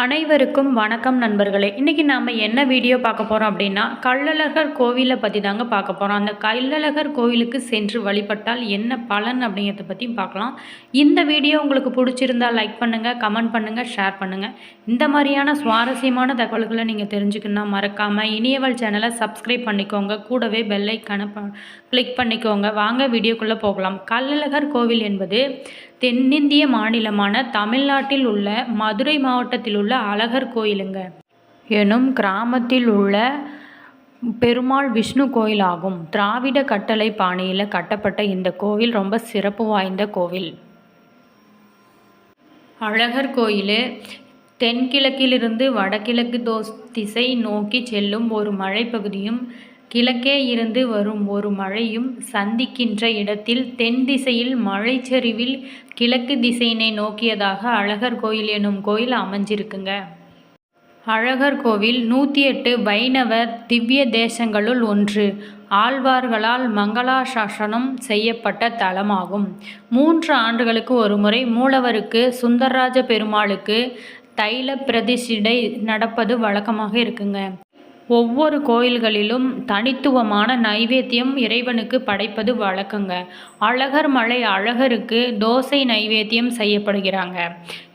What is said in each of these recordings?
அனைவருக்கும் வணக்கம் நண்பர்களே. இன்றைக்கி நாம் என்ன வீடியோ பார்க்க போகிறோம் அப்படின்னா கள்ளழகர் கோவிலை பற்றி தாங்க பார்க்க போகிறோம் அந்த கள்ளழகர் கோவிலுக்கு சென்று வழிபட்டால் என்ன பலன் அப்படிங்கிறத பற்றியும் பார்க்கலாம். இந்த வீடியோ உங்களுக்கு பிடிச்சிருந்தா லைக் பண்ணுங்கள் கமெண்ட் பண்ணுங்கள் ஷேர் பண்ணுங்கள் இந்த மாதிரியான சுவாரஸ்யமான தகவல்களை நீங்கள் தெரிஞ்சுக்கணுன்னா மறக்காமல் இனியவள் சேனலை சப்ஸ்கிரைப் பண்ணிக்கோங்க. கூடவே பெல்லைக்கான கிளிக் பண்ணிக்கோங்க. வாங்க வீடியோக்குள்ளே போகலாம். கள்ளழகர் கோவில் என்பது தென்னிந்திய மாநிலமான தமிழ்நாட்டில் உள்ள மதுரை மாவட்டத்தில் உள்ள அழகர் கோயிலுங்க. எனும் கிராமத்தில் உள்ள பெருமாள் விஷ்ணு கோயிலாகும். திராவிட கட்டளை பாணியில் கட்டப்பட்ட இந்த கோவில் ரொம்ப சிறப்பு வாய்ந்த கோவில். அழகர் கோயில் தென்கிழக்கிலிருந்து வடகிழக்கு தோஸ் திசை நோக்கி செல்லும் ஒரு மலைப்பகுதியும் கிழக்கே இருந்து வரும் ஒரு மழையும் சந்திக்கின்ற இடத்தில் தென் திசையில் மழைச்சரிவில் கிழக்கு திசையினை நோக்கியதாக அழகர் கோயில் எனும் கோயில் அமைஞ்சிருக்குங்க. அழகர் கோவில் நூற்றி எட்டு வைணவ திவ்ய தேசங்களுள் ஒன்று. ஆழ்வார்களால் மங்களாசாசனம் செய்யப்பட்ட தலமாகும். மூன்று ஆண்டுகளுக்கு ஒருமுறை மூலவருக்கு சுந்தரராஜ பெருமாளுக்கு தைல பிரதிஷ்டை நடப்பது வழக்கமாக இருக்குங்க. ஒவ்வொரு கோயில்களிலும் தனித்துவமான நைவேத்தியம் இறைவனுக்கு படைப்பது வழக்கங்க. அழகர் மலை அழகருக்கு தோசை நைவேத்தியம் செய்யப்படுகிறாங்க.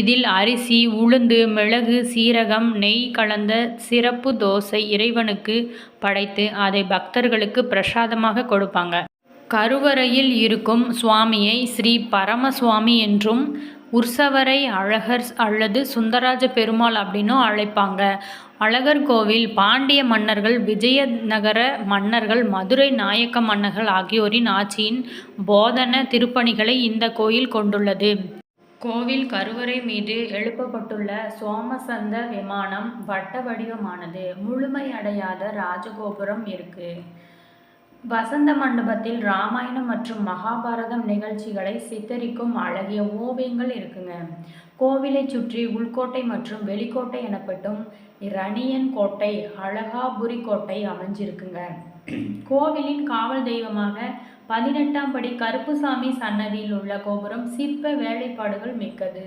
இதில் அரிசி உளுந்து மிளகு சீரகம் நெய் கலந்த சிறப்பு தோசை இறைவனுக்கு படைத்து அதை பக்தர்களுக்கு பிரசாதமாக கொடுப்பாங்க. கருவறையில் இருக்கும் சுவாமியை ஸ்ரீ பரமசுவாமி என்றும் உற்சவரை அழகர் அல்லது சுந்தராஜ பெருமாள் அப்படின்னும் அழைப்பாங்க. அழகர் கோவில் பாண்டிய மன்னர்கள் விஜயநகர மன்னர்கள் மதுரை நாயக்க மன்னர்கள் ஆகியோரின் ஆட்சியின் போதன திருப்பணிகளை இந்த கோயில் கொண்டுள்ளது. கோவில் கருவறை மீது எழுப்பப்பட்டுள்ள சோமசந்த விமானம் வட்ட வடிவமானது முழுமையடையாத ராஜகோபுரம் இருக்கு. வசந்த மண்டபத்தில் ராமாயணம் மற்றும் மகாபாரதம் நிகழ்ச்சிகளை சித்தரிக்கும் அழகிய ஓவியங்கள் இருக்குங்க. கோவிலை சுற்றி உள்கோட்டை மற்றும் வெளிக்கோட்டை எனப்பட்டும் ரணியன் கோட்டை அழகாபுரி கோட்டை அமைஞ்சிருக்குங்க. கோவிலின் காவல் தெய்வமாக பதினெட்டாம் படி கருப்புசாமி சன்னதியில் உள்ள கோபுரம் சிற்ப வேலைப்பாடுகள் மிக்கது.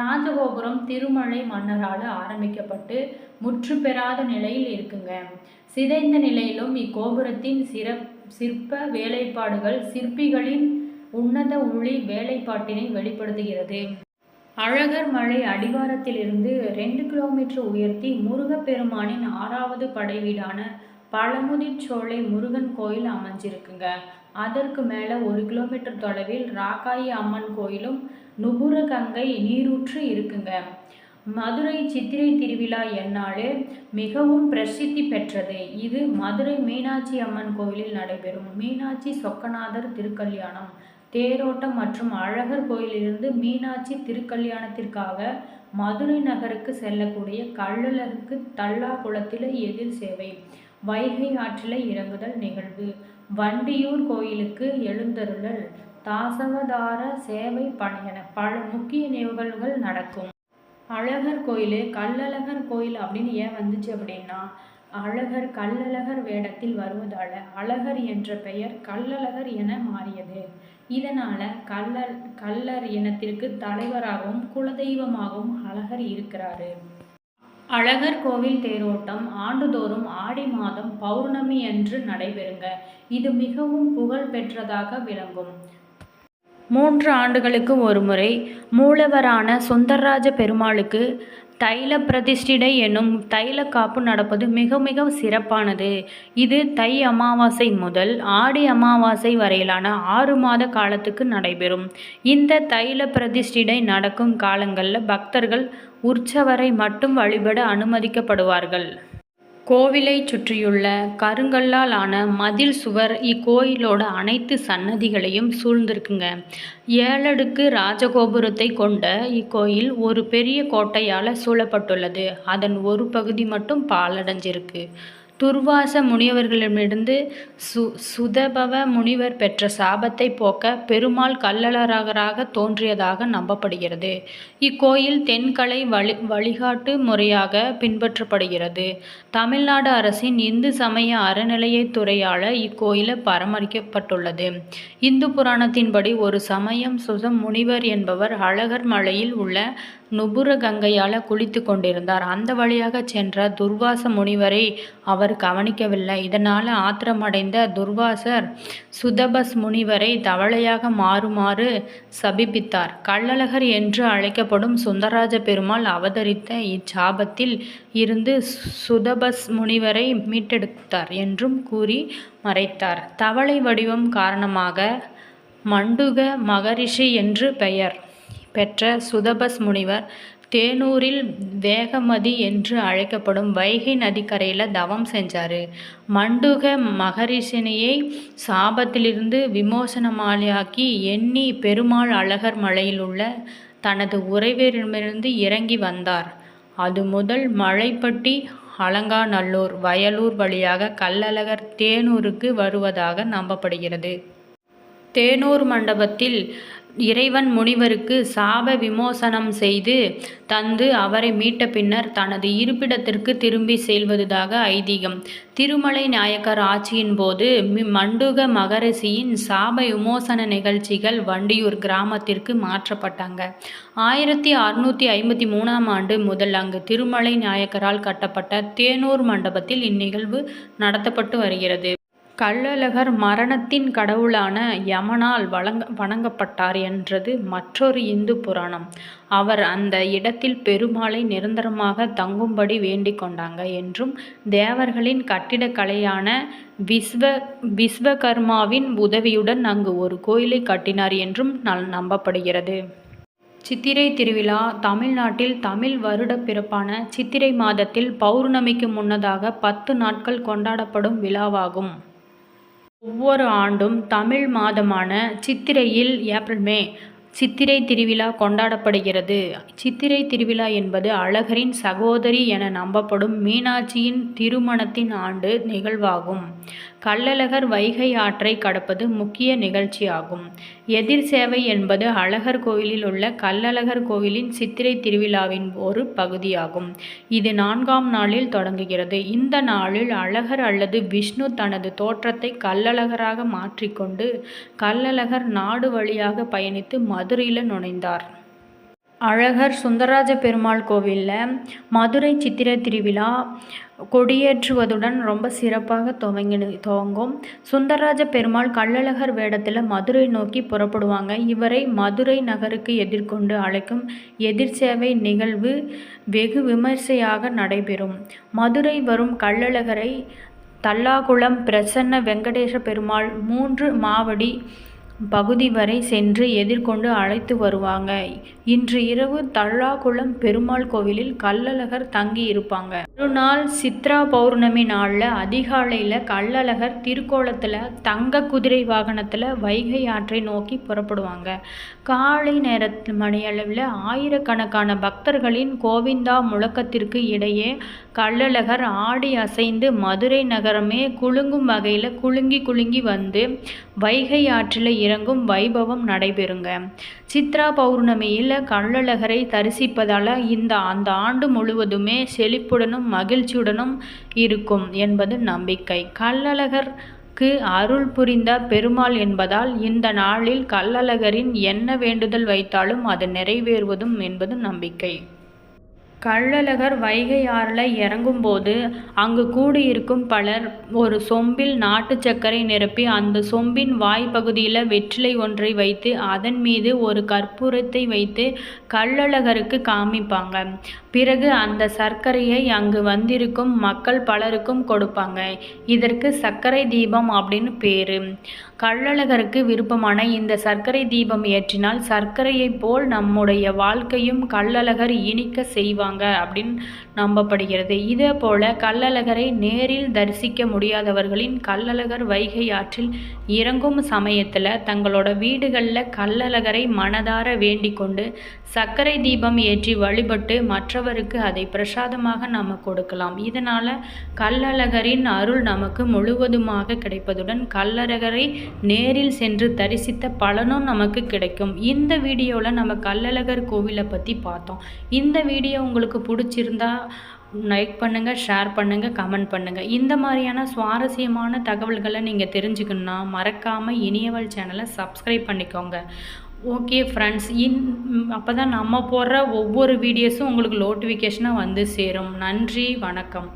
ராஜகோபுரம் திருமலை மன்னரால் ஆரம்பிக்கப்பட்டு முற்று பெறாத நிலையில் இருக்குங்க. சிதைந்த நிலையிலும் இக்கோபுரத்தின் சிறப்பு சிற்ப வேலைப்பாடுகள் சிற்பிகளின் உன்னத ஒளி வேலைப்பாட்டினை வெளிப்படுத்துகிறது. அழகர் மலை அடிவாரத்திலிருந்து ரெண்டு கிலோமீட்டர் உயர்த்தி முருகப்பெருமானின் ஆறாவது படைவீடான பழமுதிர்ச்சோலை முருகன் கோயில் அமைஞ்சிருக்குங்க. அதற்கு மேலே ஒரு கிலோமீட்டர் தொலைவில் ராக்காயி அம்மன் கோயிலும் நுபுரகங்கை நீரூற்று இருக்குங்க. மதுரை சித்திரை திருவிழா எந்நாள் மிகவும் பிரசித்தி பெற்றது. இது மதுரை மீனாட்சி அம்மன் கோயிலில் நடைபெறும். மீனாட்சி சொக்கநாதர் திருக்கல்யாணம். தேரோட்டம் மற்றும் அழகர் கோயிலிலிருந்து மீனாட்சி திருக்கல்யாணத்திற்காக மதுரை நகருக்கு செல்லக்கூடிய கள்ளழகுக்கு தள்ளா குளத்தில் எதிர் சேவை வைகை ஆற்றில் இறங்குதல் நிகழ்வு. வண்டியூர் கோயிலுக்கு எழுந்தருளல். தாசவதார சேவை பணியன பல முக்கிய நிகழ்வுகள் நடக்கும். அழகர் கோயில் கல்லழகர் கோயில் அப்படின்னு ஏன் வந்துச்சு அப்படின்னா அழகர் கல்லழகர் வேடத்தில் வருவதால் அழகர் என்ற பெயர் கல்லழகர் என மாறியது. இதனால் கல்லர் கல்லர் இனத்திற்கு தலைவராகவும் குலதெய்வமாகவும் அழகர் இருக்கிறாரு. அழகர் கோவில் தேரோட்டம் ஆண்டுதோறும் ஆடி மாதம் பௌர்ணமி அன்று நடைபெறுங்க. இது மிகவும் புகழ் பெற்றதாக விளங்கும். மூன்று ஆண்டுகளுக்கு ஒருமுறை மூலவரான சுந்தரராஜ பெருமாளுக்கு தைல பிரதிஷ்டிடை என்னும் தைல காப்பு நடப்பது மிக மிக சிறப்பானது. இது தை அமாவாசை முதல் ஆடி அமாவாசை வரையிலான ஆறு மாத காலத்துக்கு நடைபெறும். இந்த தைல பிரதிஷ்டிடை நடக்கும் காலங்களில் பக்தர்கள் உற்சவரை மட்டும் வழிபட அனுமதிக்கப்படுவார்கள். கோவிலை சுற்றியுள்ள கருங்கல்லால் ஆன மதில் சுவர் இக்கோயிலோட அனைத்து சன்னதிகளையும் சூழ்ந்திருக்குங்க. ஏழடுக்கு ராஜகோபுரத்தை கொண்ட இக்கோயில் ஒரு பெரிய கோட்டையால் சூழப்பட்டுள்ளது. அதன் ஒரு பகுதி மட்டும் பாலடைஞ்சிருக்கு துர்வாச முனிவர்களிடமிருந்து சு சுதபவ முனிவர் பெற்ற சாபத்தை போக்க பெருமாள் கள்ளழகராக தோன்றியதாக நம்பப்படுகிறது. இக்கோயில் தென்கலை வழி வழிகாட்டு முறையாக பின்பற்றப்படுகிறது. தமிழ்நாடு அரசின் இந்து சமய அறநிலையத்துறையால் இக்கோயில் பராமரிக்கப்பட்டுள்ளது. இந்து புராணத்தின்படி ஒரு சமயம் சுதம் முனிவர் என்பவர் அழகர் மலையில் உள்ள நுபுர கங்கையால் குளித்து கொண்டிருந்தார். அந்த வழியாக சென்ற துர்வாச முனிவரை அவர் கவனிக்கவில்லை. இதனால் ஆத்திரமடைந்த துர்வாசர் சுதபஸ் முனிவரை தவளையாக மாறுமாறு சபிப்பித்தார். கள்ளழகர் என்று அழைக்கப்படும் சுந்தரராஜ பெருமாள் அவதரித்த இச்சாபத்தில் இருந்து சுதபஸ் முனிவரை மீட்டெடுத்தார் என்றும் கூறி மறைத்தார். தவளை வடிவம் காரணமாக மண்டுக மகரிஷி என்று பெயர் பெற்ற சுதபஸ் முனிவர் தேனூரில் வேகமதி என்று அழைக்கப்படும் வைகை நதிக்கரையில் தவம் செஞ்சார். மண்டுக மகரிஷினியை சாபத்திலிருந்து விமோசனமாலையாக்கி எண்ணி பெருமாள் அழகர் மலையில் உள்ள தனது உறைவரிடமிருந்து இறங்கி வந்தார். அது முதல் மழைப்பட்டி அலங்காநல்லூர் வயலூர் வழியாக கல்லழகர் தேனூருக்கு வருவதாக நம்பப்படுகிறது. தேனூர் மண்டபத்தில் இறைவன் முனிவருக்கு சாப விமோசனம் செய்து தந்து அவரை மீட்ட பின்னர் தனது இருப்பிடத்திற்கு திரும்பி செல்வதாக ஐதீகம். திருமலை நாயக்கர் ஆட்சியின் போது மண்டுக மகரிஷியின் சாப விமோசன நிகழ்ச்சிகள் வண்டியூர் கிராமத்திற்கு மாற்றப்பட்டாங்க. ஆயிரத்தி அறுநூற்றி ஐம்பத்தி மூணாம் ஆண்டு முதல் அங்கு திருமலை நாயக்கரால் கட்டப்பட்ட தேனூர் மண்டபத்தில் இந்நிகழ்வு நடத்தப்பட்டு வருகிறது. கள்ளழகர் மரணத்தின் கடவுளான யமனால் வழங்க வணங்கப்பட்டார் என்றது மற்றொரு இந்து புராணம். அவர் அந்த இடத்தில் பெருமாளை நிரந்தரமாக தங்கும்படி வேண்டிக் கொண்டாங்க என்றும் தேவர்களின் கட்டிடக்கலையான விஸ்வ விஸ்வகர்மாவின் உதவியுடன் அங்கு ஒரு கோயிலை கட்டினார் என்றும் நம்பப்படுகிறது. சித்திரை திருவிழா தமிழ்நாட்டில் தமிழ் வருட பிறப்பான சித்திரை மாதத்தில் பௌர்ணமிக்கு முன்னதாக பத்து நாட்கள் கொண்டாடப்படும் விழாவாகும். ஒவ்வொரு ஆண்டும் தமிழ் மாதமான சித்திரையில் ஏப்ரல் மே சித்திரை திருவிழா கொண்டாடப்படுகிறது. சித்திரை திருவிழா என்பது அழகரின் சகோதரி என நம்பப்படும் மீனாட்சியின் திருமணத்தின் ஆண்டு நிகழ்வாகும். கள்ளழகர் வைகை ஆற்றை கடப்பது முக்கிய நிகழ்ச்சியாகும். எதிர் சேவை என்பது அழகர் கோவிலில் உள்ள கல்லழகர் கோவிலின் சித்திரை திருவிழாவின் ஒரு பகுதியாகும். இது நான்காம் நாளில் தொடங்குகிறது. இந்த நாளில் அழகர் அல்லது விஷ்ணு தனது தோற்றத்தை கல்லழகராக மாற்றிக்கொண்டு கல்லழகர் நாடு வழியாக பயணித்து மதுரையில் நுழைந்தார். அழகர் சுந்தரராஜ பெருமாள் கோவிலில் மதுரை சித்திர திருவிழா கொடியேற்றுவதுடன் ரொம்ப சிறப்பாக துவங்கி துவங்கும். சுந்தரராஜ பெருமாள் கள்ளழகர் வேடத்தில் மதுரை நோக்கி புறப்படுவாங்க. இவரை மதுரை நகருக்கு எதிர்கொண்டு அழைக்கும் எதிர்சேவை நிகழ்வு வெகு விமர்சையாக நடைபெறும். மதுரை வரும் கள்ளழகரை தல்லாகுளம் பிரசன்ன வெங்கடேச பெருமாள் மூன்று மாவடி பகுதி வரை சென்று எதிர்கொண்டு அழைத்து வருவாங்க. இன்று இரவு தல்லாகுளம் பெருமாள் கோவிலில் கள்ளழகர் தங்கி இருப்பாங்க மறுநாள் சித்ரா பௌர்ணமி நாளில் அதிகாலையில் கள்ளழகர் திருக்கோலத்தில் தங்க குதிரை வாகனத்தில் வைகை ஆற்றை நோக்கி புறப்படுவாங்க. காலை நேரத்து மணியளவில் ஆயிரக்கணக்கான பக்தர்களின் கோவிந்தா முழக்கத்திற்கு இடையே கள்ளழகர் ஆடி அசைந்து மதுரை நகரமே குலுங்கும் வகையில் குலுங்கி குலுங்கி வந்து வைகை ஆற்றில் இறங்கும் வைபவம் நடைபெறுங்க. சித்ரா பௌர்ணமியில் கள்ளழகரை தரிசிப்பதால் இந்த அந்த ஆண்டு முழுவதுமே செழிப்புடனும் மகிழ்ச்சியுடனும் இருக்கும் என்பது நம்பிக்கை. கள்ளழகர் க்கு அருள் புரிந்த பெருமாள் என்பதால் இந்த நாளில் கள்ளழகரின் என்ன வேண்டுதல் வைத்தாலும் அது நிறைவேறுவதும் என்பது நம்பிக்கை. கள்ளழகர் வைகை ஆறில் இறங்கும்போது அங்கு கூடியிருக்கும் பலர் ஒரு சொம்பில் நாட்டு சர்க்கரை நிரப்பி அந்த சொம்பின் வாய்ப்பகுதியில் வெற்றிலை ஒன்றை வைத்து அதன் மீது ஒரு கற்பூரத்தை வைத்து கள்ளழகருக்கு காமிப்பாங்க. பிறகு அந்த சர்க்கரையை அங்கு வந்திருக்கும் மக்கள் பலருக்கும் கொடுப்பாங்க. இதற்கு சர்க்கரை தீபம் அப்படின்னு பேர். கள்ளழகருக்கு விருப்பமான இந்த சர்க்கரை தீபம் ஏற்றினால் சர்க்கரையைப் போல் நம்முடைய வாழ்க்கையும் கள்ளழகர் இனிக்க செய்வாங்க. அப்படின்னு நம்பப்படுகிறது. இதே போல கள்ளழகரை நேரில் தரிசிக்க முடியாதவர்களின் கள்ளழகர் வைகை ஆற்றில் இறங்கும் சமயத்தில் தங்களோட வீடுகளில் கள்ளழகரை மனதார வேண்டிக் கொண்டு சர்க்கரை தீபம் ஏற்றி வழிபட்டு மற்றவருக்கு அதை பிரசாதமாக நாம் கொடுக்கலாம். இதனால் கள்ளழகரின் அருள் நமக்கு முழுவதுமாக கிடைப்பதுடன் கள்ளழகரை நேரில் சென்று தரிசித்த பலனும் நமக்கு கிடைக்கும். இந்த வீடியோவில் நம்ம கள்ளழகர் கோவிலை பற்றி பார்த்தோம். இந்த வீடியோ உங்களுக்கு பிடிச்சிருந்தா லைக் பண்ணுங்கள் ஷேர் பண்ணுங்கள் கமெண்ட் பண்ணுங்கள் இந்த மாதிரியான சுவாரஸ்யமான தகவல்களை நீங்கள் தெரிஞ்சுக்கணுன்னா மறக்காமல் இனியவள் சேனலை சப்ஸ்கிரைப் பண்ணிக்கோங்க. ஓகே ஃப்ரெண்ட்ஸ் இன் அப்போ தான் நம்ம போடுற ஒவ்வொரு வீடியோஸும் உங்களுக்கு நோட்டிஃபிகேஷனாக வந்து சேரும். நன்றி வணக்கம்.